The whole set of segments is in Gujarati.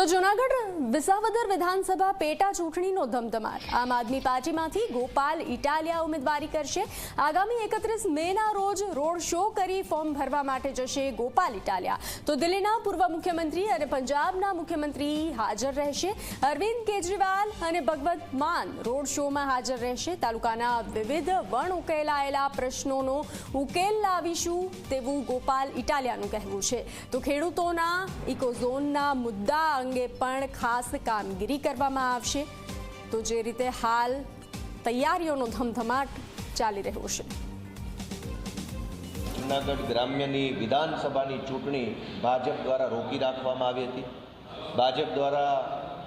તો જૂનાગઢ વિસાવદર વિધાનસભા પેટા ચૂંટણીનો ધમધમાટ. આમ આદમી પાર્ટીમાંથી ગોપાલ ઇટાલિયા ઉમેદવારી કરશે. આગામી એકત્રીસ મેના રોજ રોડ શો કરી ફોર્મ ભરવા માટે જશે ગોપાલ ઇટાલિયા. તો દિલ્હીના પૂર્વ મુખ્યમંત્રી અને પંજાબના મુખ્યમંત્રી હાજર રહેશે. અરવિંદ કેજરીવાલ અને ભગવત માન રોડ શોમાં હાજર રહેશે. તાલુકાના વિવિધ વણ ઉકેલાયેલા પ્રશ્નોનો ઉકેલ લાવીશું તેવું ગોપાલ ઇટાલિયાનું કહેવું છે. તો ખેડૂતોના ઇકોઝોનના મુદ્દા અંગે પણ ખાસ કામગીરી કરવામાં આવશે. તો જે રીતે હાલ તૈયારીઓનો ધમધમાટ ચાલી રહ્યો છે. જૂનાગઢ ગ્રામ્યની વિધાનસભાની ચૂંટણી ભાજપ દ્વારા રોકી રાખવામાં આવી હતી. ભાજપ દ્વારા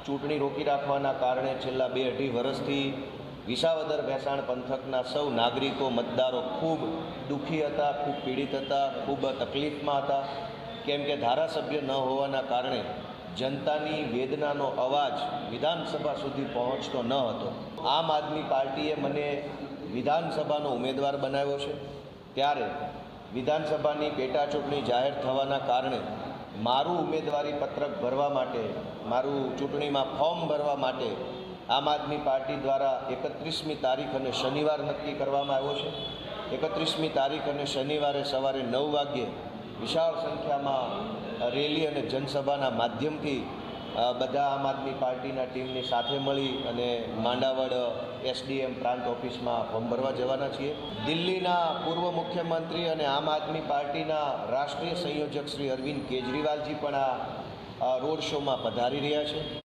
ચૂંટણી રોકી રાખવાના કારણે છેલ્લા બે અઢી વર્ષથી વિસાવદર ભેસાણ પંથકના સૌ નાગરિકો મતદારો ખૂબ દુઃખી હતા, ખૂબ પીડિત હતા, ખૂબ તકલીફમાં હતા. કેમ કે ધારાસભ્ય ન હોવાના કારણે જનતાની વેદનાનો અવાજ વિધાનસભા સુધી પહોંચતો ન હતો. આમ આદમી પાર્ટીએ મને વિધાનસભાનો ઉમેદવાર બનાવ્યો છે. ત્યારે વિધાનસભાની પેટા ચૂંટણી જાહેર થવાના કારણે મારું ઉમેદવારી પત્રક ભરવા માટે, મારું ચૂંટણીમાં ફોર્મ ભરવા માટે આમ આદમી પાર્ટી દ્વારા એકત્રીસમી તારીખ અને શનિવાર નક્કી કરવામાં આવ્યો છે. એકત્રીસમી તારીખ અને શનિવારે સવારે નવ વાગ્યે વિશાળ સંખ્યામાં રેલી અને જનસભાના માધ્યમથી બધા આમ આદમી પાર્ટીના ટીમની સાથે મળી અને માંડાવડ એસડીએમ પ્રાંત ઓફિસમાં ફોર્મ ભરવા જવાના છીએ. દિલ્હીના પૂર્વ મુખ્યમંત્રી અને આમ આદમી પાર્ટીના રાષ્ટ્રીય સંયોજક શ્રી અરવિંદ કેજરીવાલજી પણ આ રોડ શોમાં પધારી રહ્યા છે.